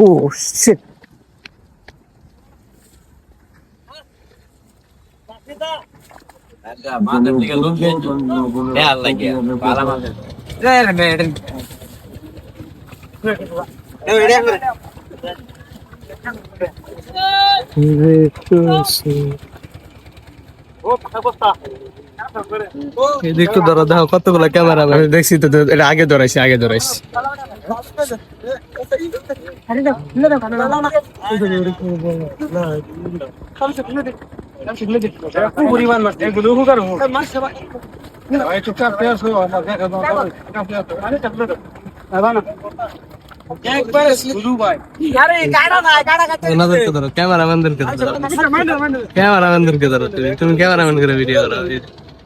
Oh shit. একটু ধরো দেখো কতগুলো ক্যামেরা দেখছি তো এটা আগে ধরাইছি আগে ধরাইছি। ক্যামেরাম্যানদেরকে ধরো ক্যামেরাম্যানদেরকে ধরো তুমি তুমি ক্যামেরাম্যান করে ভিডিও করো হ্যাঁ।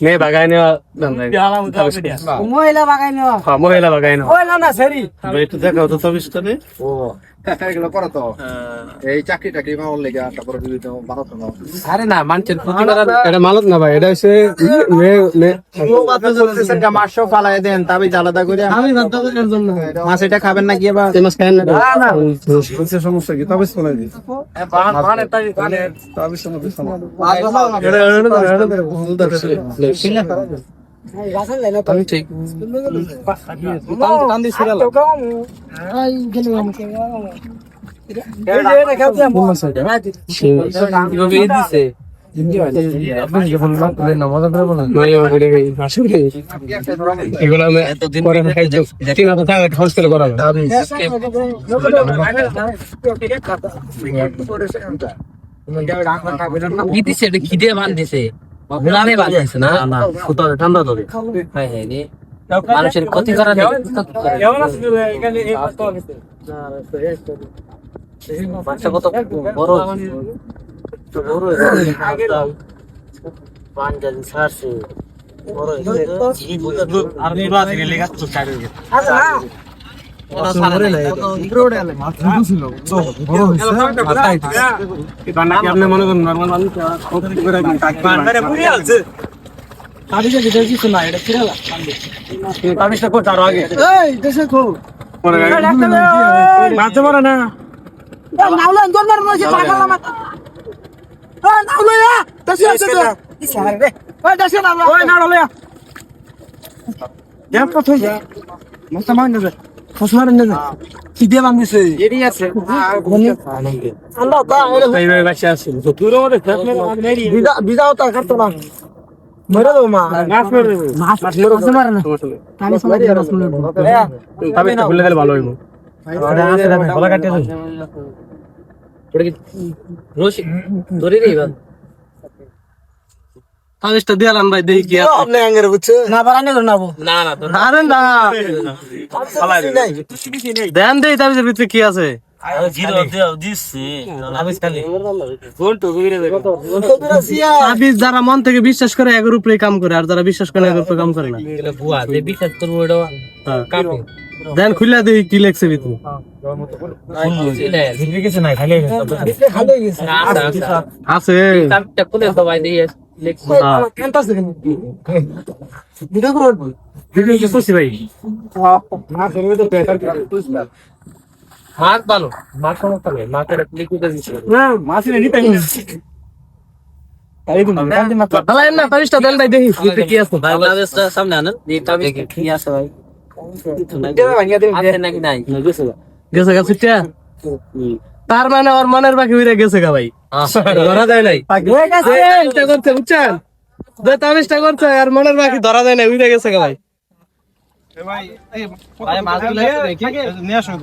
মেয়ে বাগায় নেওয়া মহিলা বাগাই নেওয়া হ্যাঁ, মহিলা বাগায় নেওয়া মহিলা না সেরি একটু দেখাও তো তবিসটা নে এগুলো করো তো এই চাকরি টাকরি মামল লেগে তারপরে বিভিন্ন বানাতো না আরে না মানুষের এটা মালত না ভাই এটা হচ্ছে মেয়ে মেয়ে মাছও ফালাই দেন তবে আলাদা করে আমি বাধ্য করার জন্য মাছ এটা খাবেন না কি মাছ খায় না সমস্যা কি তবে শোনাই দিই কি দিছে এটা খিদে বান দিছে গুলামে বান দিছে না? ঠান্ডা ধরে হায় হায় রে। মানুষের ক্ষতি করা বাচ্চা কত? বড়? বড় পাঞ্জাবি ছাড়ছে। বড় আর আছে লেখা তো চাই মারতে পারে না। নাউলা ভালো হইব। ধরে রে দিয়ালাম ভাই দেখি কি আপনি আঙ্গের বুঝছে না বারানে করে নাবো না না তোর আরে না দেন দেই তার ভিতরে কি আছে তো যারা মন থেকে বিশ্বাস করে এগোর উপরে কাম করে আর যারা বিশ্বাস করে এগোর উপরে কাম করে না বিশ্বাস করব এটা হ্যাঁ। দেন খুলে দেই কি লেখছে ভিতরে আছে হ্যাঁ। মাছ ভালো। মাছ সমস্যা নেই। মাছের লিকুইড দিচ্ছে না কি আছে। বাংলাদেশটা সামনে আনেন। কি আছে ভাই। আছে গেছে গা। ছুটিয়া? তার মানে ওর মনের বাকি উড়ে গেছে গা ভাই। ধরা যায় নাই। চেষ্টা করছে বুঝছেন? চেষ্টা করছে আর মনের বাকি ধরা যায় নাই উড়ে গেছে গা ভাই। নিয়ে আসুন।